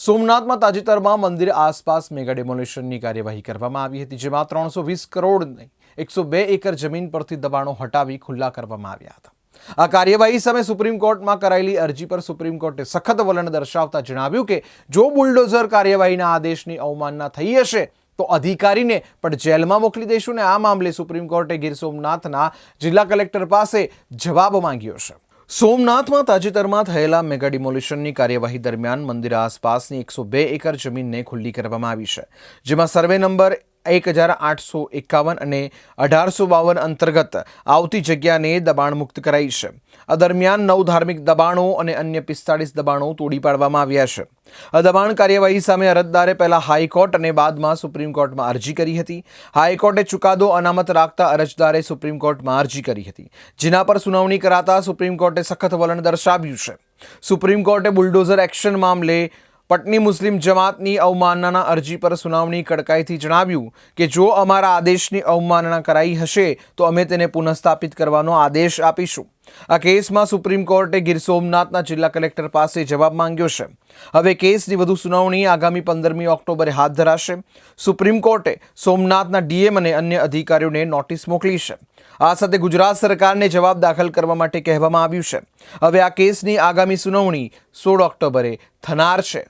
સોમનાથમાં તાજેતરમાં મંદિર આસપાસ મેગા ડેમોલિશનની કાર્યવાહી કરવામાં આવી હતી, જેમાં ત્રણસો વીસ કરોડની એકસો બે એકર જમીન પરથી દબાણો હટાવી ખુલ્લા કરવામાં આવ્યા હતા. આ કાર્યવાહી સામે સુપ્રીમ કોર્ટમાં કરાયેલી અરજી પર સુપ્રીમ કોર્ટે સખત વલણ દર્શાવતા જણાવ્યું કે, જો બુલડોઝર કાર્યવાહીના આદેશની અવમાનના થઈ હશે, તો અધિકારીને પણ જેલમાં મોકલી દઈશું ને આ મામલે સુપ્રીમ કોર્ટે ગીર સોમનાથના જિલ્લા કલેક્ટર પાસે જવાબ માંગ્યો છે. સોમનાથમાં તાજેતરમાં થયેલા મેગા ડિમોલિશનની કાર્યવાહી દરમિયાન મંદિર આસપાસની એકસો બે એકર જમીનને ખુલ્લી કરવામાં આવી છે, જેમાં સર્વે નંબર એક હજાર આઠસો એકાવન અને અઢારસો બાવન અંતર્ગત આવતી જગ્યાને દબાણમુક્ત કરાઈ છે. આ દરમિયાન નવ ધાર્મિક દબાણો અને અન્ય પિસ્તાળીસ દબાણો તોડી પાડવામાં આવ્યા છે. આ દબાણ કાર્યવાહી સામે અરજદારે પહેલાં હાઈકોર્ટ અને બાદમાં સુપ્રીમ કોર્ટમાં અરજી કરી હતી. હાઈકોર્ટે ચુકાદો અનામત રાખતા અરજદારે સુપ્રીમ કોર્ટમાં અરજી કરી હતી. જેના પર સુનાવણી કરાતા સુપ્રીમ કોર્ટે સખત વલણ દર્શાવ્યું છે. સુપ્રીમ કોર્ટે બુલડોઝર એક્શન મામલે પટની મુસ્લિમ જમાતની અવમાનનાના અરજી પર સુનાવણી કડકાઈથી જણાવ્યું કે જો અમારા આદેશની અવમાનના કરાઈ હશે, તો અમે તેને પુનઃસ્થાપિત કરવાનો આદેશ આપીશું. આ કેસમાં સુપ્રીમ કોર્ટે ગીર સોમનાથના જિલ્લા કલેક્ટર પાસે જવાબ માંગ્યો છે. હવે કેસની વધુ સુનાવણી આગામી પંદરમી ઓક્ટોબરે હાથ ધરાશે. સુપ્રીમ કોર્ટે સોમનાથના ડીએમ અને અન્ય અધિકારીઓને નોટિસ મોકલી છે. આ સાથે ગુજરાત સરકારને જવાબ દાખલ કરવા માટે કહેવામાં આવ્યું છે. હવે આ કેસની આગામી સુનાવણી સોળ ઓક્ટોબરે થનાર છે.